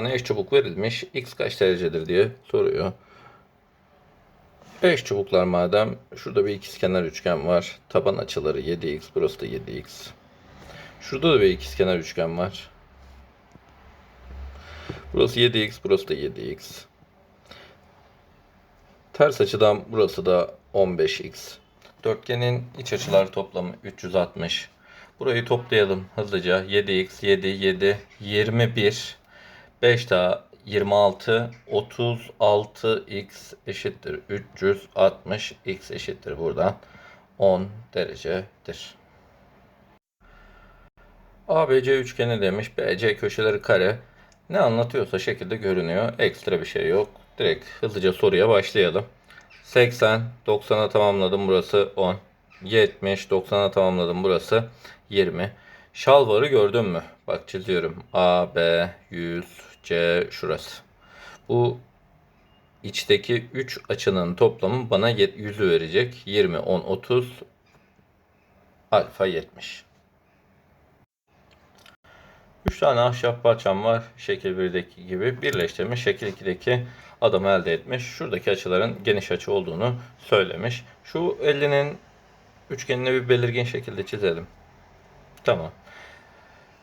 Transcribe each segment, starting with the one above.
Bana eş çubuk verilmiş. X kaç derecedir diye soruyor. Eş çubuklar madem. Şurada bir ikizkenar üçgen var. Taban açıları 7x. Burası da 7x. Şurada da bir ikizkenar üçgen var. Burası 7x. Burası da 7x. Ters açıdan burası da 15x. Dörtgenin iç açılar toplamı 360. Burayı toplayalım hızlıca. 7x, 7, 7, 21. 5 daha 26, 36x eşittir 360, x eşittir buradan 10 derecedir. ABC üçgeni demiş. BC köşeleri kare. Ne anlatıyorsa şekilde görünüyor. Ekstra bir şey yok. Direkt hızlıca soruya başlayalım. 80, 90'a tamamladım burası 10. 70, 90'a tamamladım burası 20. Şalvarı gördün mü? Bak çiziyorum. A, B, 100, C şurası. Bu içteki 3 açının toplamı bana 100'ü verecek. 20, 10, 30, alfa 70. 3 tane ahşap parçam var. Şekil 1'deki gibi birleştirmiş. Şekil 2'deki adam elde etmiş. Şuradaki açıların geniş açı olduğunu söylemiş. Şu 50'nin üçgenini bir belirgin şekilde çizelim. Tamam.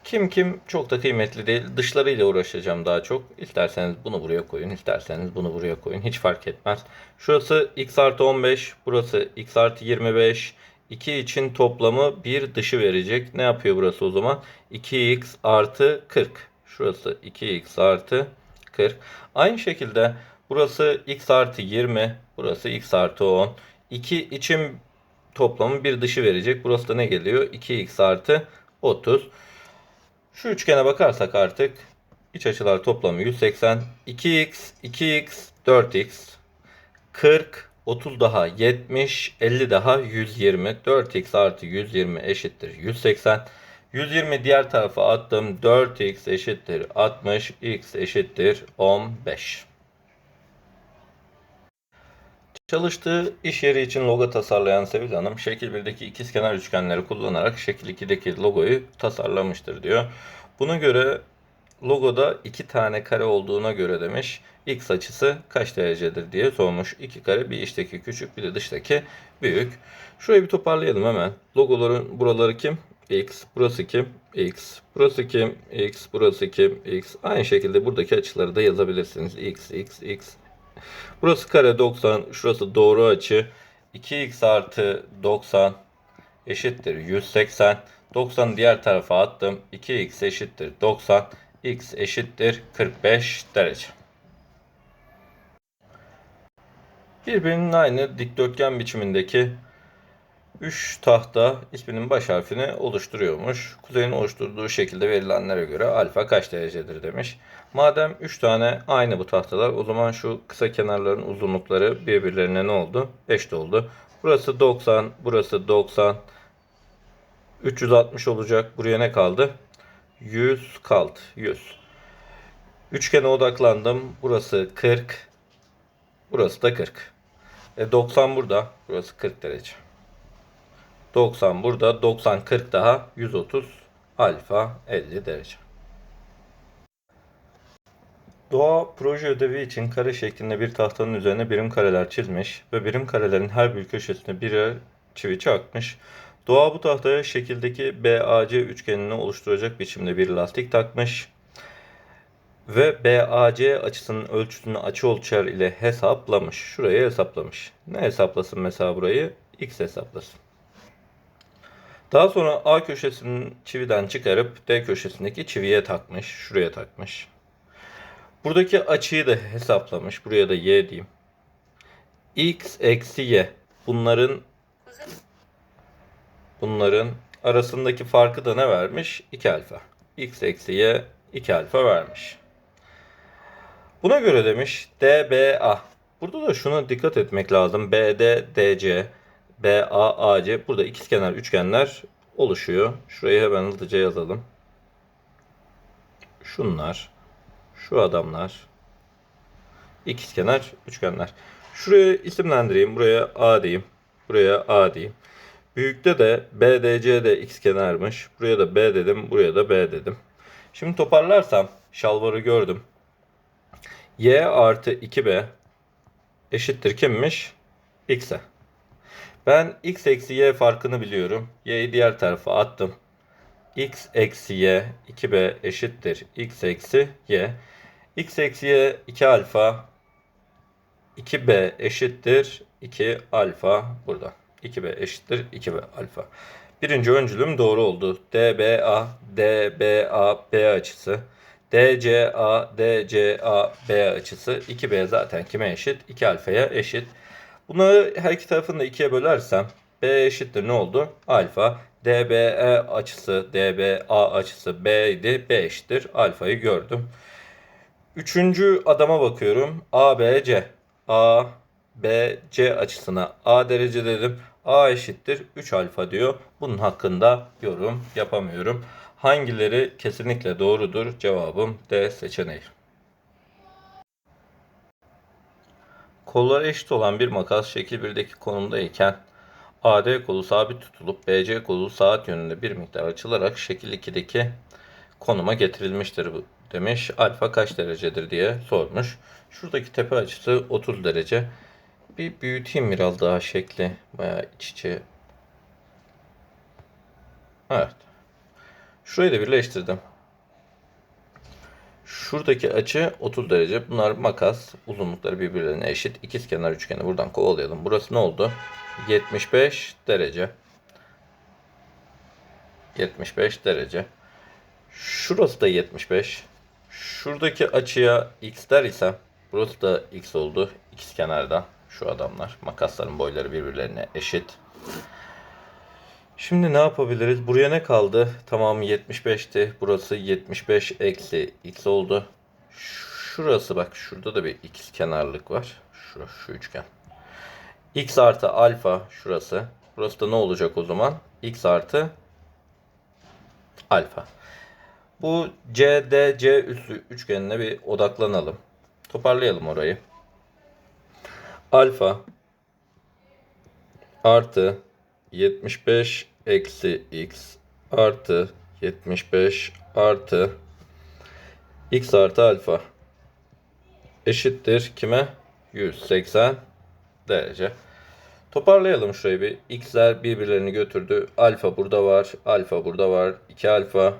Kim kim çok da kıymetli değil. Dışlarıyla uğraşacağım daha çok. İsterseniz bunu buraya koyun. isterseniz bunu buraya koyun. Hiç fark etmez. Şurası x artı 15. Burası x artı 25. 2 için toplamı bir dışı verecek. Ne yapıyor burası o zaman? 2x artı 40. Şurası 2x artı 40. Aynı şekilde burası x artı 20. Burası x artı 10. 2 için toplamı bir dışı verecek. Burası da ne geliyor? 2x artı 30. Şu üçgene bakarsak artık iç açılar toplamı 180. 2x, 2x, 4x, 40, 30 daha 70, 50 daha 120. 4x artı 120 eşittir 180. 120 diğer tarafa attım. 4x eşittir 60, x eşittir 15. Çalıştığı iş yeri için logo tasarlayan Sevil Hanım, şekil 1'deki ikizkenar üçgenleri kullanarak şekil 2'deki logoyu tasarlamıştır diyor. Buna göre logoda iki tane kare olduğuna göre demiş x açısı kaç derecedir diye sormuş. İki kare bir içteki küçük bir de dıştaki büyük. Şurayı bir toparlayalım hemen. Logoların buraları kim? x, burası kim? x, burası kim? x, burası kim? x. Aynı şekilde buradaki açıları da yazabilirsiniz. x, x, x, Burası kare 90. Şurası doğru açı. 2x artı 90 eşittir 180. 90 diğer tarafa attım. 2x eşittir 90. x eşittir 45 derece. Birbirinin aynı dikdörtgen biçimindeki 3 tahta isminin baş harfini oluşturuyormuş. Kuzeyin oluşturduğu şekilde verilenlere göre alfa kaç derecedir demiş. Madem 3 tane aynı bu tahtalar o zaman şu kısa kenarların uzunlukları birbirlerine ne oldu? Eşit oldu. Burası 90, burası 90. 360 olacak. Buraya ne kaldı? 100 kaldı. 100. Üçgene odaklandım. Burası 40. Burası da 40. E 90 burada. Burası 40 derece. 90 burada. 90 40 daha 130 alfa 50 derece. Doğa proje ödevi için kare şeklinde bir tahtanın üzerine birim kareler çizmiş ve birim karelerin her bir köşesine birer çivi çakmış. Doğa bu tahtaya şekildeki BAC üçgenini oluşturacak biçimde bir lastik takmış ve BAC açısının ölçüsünü açı ölçer ile hesaplamış. Şuraya hesaplamış. Ne hesaplasın mesela burayı? X hesaplasın. Daha sonra A köşesinin çividen çıkarıp D köşesindeki çiviye takmış. Şuraya takmış. Buradaki açıyı da hesaplamış. Buraya da y diyeyim. x eksi y. Bunların bunların arasındaki farkı da ne vermiş? 2 alfa. x eksi y 2 alfa vermiş. Buna göre demiş DBA. Burada da şuna dikkat etmek lazım. BD, DC, BA, AC. Burada ikizkenar üçgenler oluşuyor. Şurayı hemen hızlıca yazalım. Şunlar. Şu adamlar. İkizkenar üçgenler. Şuraya isimlendireyim. Buraya A diyeyim. Buraya A diyeyim. Büyükte de BDC de ikizkenarmış. Buraya da B dedim. Buraya da B dedim. Şimdi toparlarsam şalvarı gördüm. y artı 2b eşittir kimmiş? x'e. Ben x eksi y farkını biliyorum. y'yi diğer tarafa attım. x eksi y 2b eşittir x eksi y. x eksi y 2 alfa 2b eşittir 2 alfa burada. 2b eşittir 2b alfa. Birinci öncülüm doğru oldu. DBA, DBA, B açısı. DCA, DCA, B açısı. 2B zaten kime eşit? 2 alfaya eşit. Bunları her iki tarafını da 2'ye bölersem B eşittir ne oldu? Alfa. DBE açısı, DBA açısı B idi. B eşittir. Alfayı gördüm. Üçüncü adama bakıyorum. ABC. A, B, C açısına A derece dedim. A eşittir 3 alfa diyor. Bunun hakkında yorum yapamıyorum. Hangileri kesinlikle doğrudur? Cevabım D seçeneği. Kolları eşit olan bir makas şekil 1'deki konumdayken AD kolu sabit tutulup BC kolu saat yönünde bir miktar açılarak şekil 2'deki konuma getirilmiştir demiş. Alfa kaç derecedir diye sormuş. Şuradaki tepe açısı 30 derece. Bir büyüteyim biraz daha şekli. Bayağı iç içe. Evet. Şurayı da birleştirdim. Şuradaki açı 30 derece. Bunlar makas. Uzunlukları birbirlerine eşit. İkizkenar üçgeni buradan kovalayalım. Burası ne oldu? 75 derece. 75 derece. Şurası da 75. Şuradaki açıya x der ise burası da x oldu. İkiz kenarda şu adamlar. Makasların boyları birbirlerine eşit. Şimdi ne yapabiliriz? Buraya ne kaldı? Tamam 75'ti. Burası 75 eksi x oldu. Şurası bak şurada da bir x kenarlık var. Şu, şu üçgen. x artı alfa şurası. Burası da ne olacak o zaman? x artı alfa. Bu CDC üssü üçgenine bir odaklanalım. Toparlayalım orayı. Alfa artı 75 eksi x artı 75 artı x artı alfa eşittir kime? 180 derece. Toparlayalım şurayı bir. X'ler birbirlerini götürdü. Alfa burada var. Alfa burada var. 2 alfa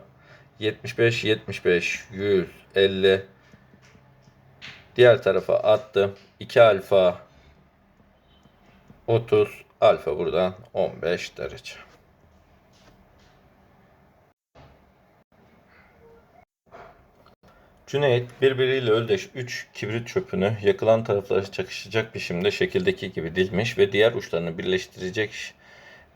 75 75 150 diğer tarafa attım. 2 alfa 30 alfa buradan 15 derece. Cüneyt birbiriyle özdeş 3 kibrit çöpünü yakılan tarafları çakışacak biçimde şekildeki gibi dilmiş ve diğer uçlarını birleştirecek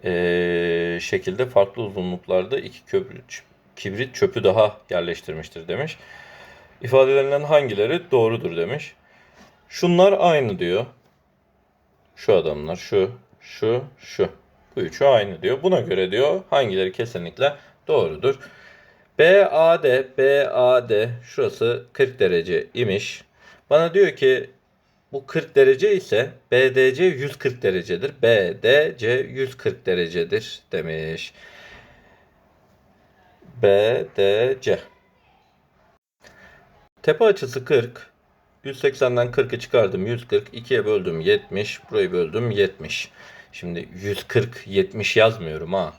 e, şekilde farklı uzunluklarda iki kibrit, kibrit çöpü daha yerleştirmiştir demiş. İfadelerinden hangileri doğrudur demiş. Şunlar aynı diyor. Şu adamlar şu, şu, şu. Bu üçü aynı diyor. Buna göre diyor hangileri kesinlikle doğrudur. BAD, BAD şurası 40 derece imiş. Bana diyor ki bu 40 derece ise BDC 140 derecedir. BDC 140 derecedir demiş. BDC. Tepe açısı 40. 180'den 40'ı çıkardım 140. 2'ye böldüm 70. Burayı böldüm 70. Şimdi 140 70 yazmıyorum ha.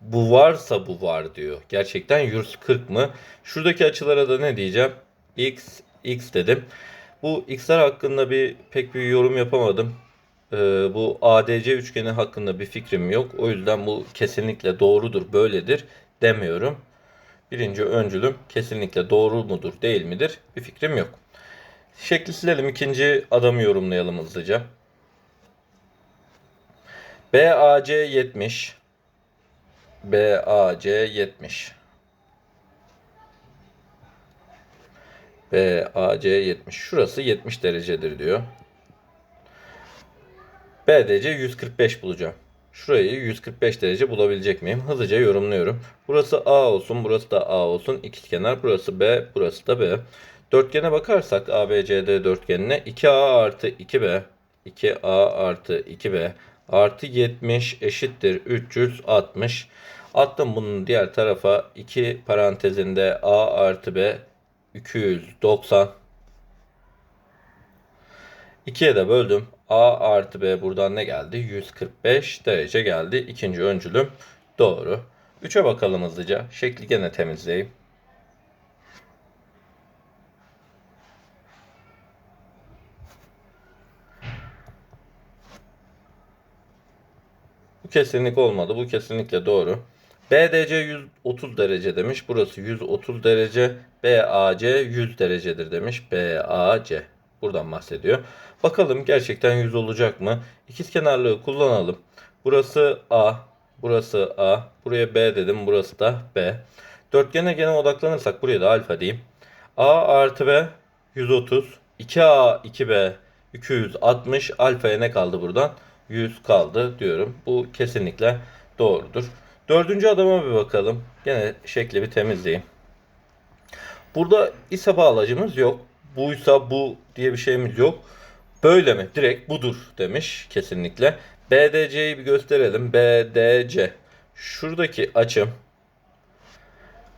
Bu varsa bu var diyor. Gerçekten 140 mı? Şuradaki açılara da ne diyeceğim? X, X dedim. Bu X'ler hakkında bir pek bir yorum yapamadım. Ee, bu ADC üçgeni hakkında bir fikrim yok. O yüzden bu kesinlikle doğrudur, böyledir demiyorum. Birinci öncülüm kesinlikle doğru mudur, değil midir? Bir fikrim yok. Şekli silelim. ikinci adamı yorumlayalım hızlıca. BAC 70. BAC 70. BAC 70. Şurası 70 derecedir diyor. BDC 145 bulacağım. Şurayı 145 derece bulabilecek miyim? Hızlıca yorumluyorum. Burası A olsun, burası da A olsun. İkizkenar, burası B, burası da B. Dörtgene bakarsak ABCD dörtgenine 2A artı 2B, 2A artı 2B artı 70 eşittir 360. Attım bunun diğer tarafa 2 parantezinde A artı B 290 2'ye de böldüm. A artı B buradan ne geldi? 145 derece geldi. İkinci öncülüm doğru. 3'e bakalım hızlıca. Şekli gene temizleyeyim. Kesinlik olmadı. Bu kesinlikle doğru. BDC 130 derece demiş. Burası 130 derece. BAC 100 derecedir demiş. BAC. Buradan bahsediyor. Bakalım gerçekten 100 olacak mı? İkizkenarlığı kullanalım. Burası A. Burası A. Buraya B dedim. Burası da B. Dörtgene gene odaklanırsak buraya da alfa diyeyim. A artı B 130. 2A 2B 260. Alfaya ne kaldı buradan? 100 kaldı diyorum. Bu kesinlikle doğrudur. Dördüncü adama bir bakalım. Gene şekli bir temizleyeyim. Burada ise bağlacımız yok. Buysa bu diye bir şeyimiz yok. Böyle mi? Direkt budur demiş kesinlikle. BDC'yi bir gösterelim. BDC. Şuradaki açım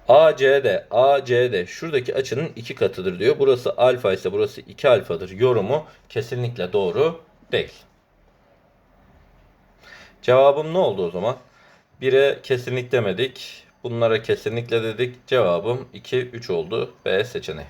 ACD, ACD şuradaki açının iki katıdır diyor. Burası alfa ise burası 2 alfadır. Yorumu kesinlikle doğru değil. Cevabım ne oldu o zaman? 1'e kesinlik demedik. Bunlara kesinlikle dedik. Cevabım 2, 3 oldu. B seçeneği.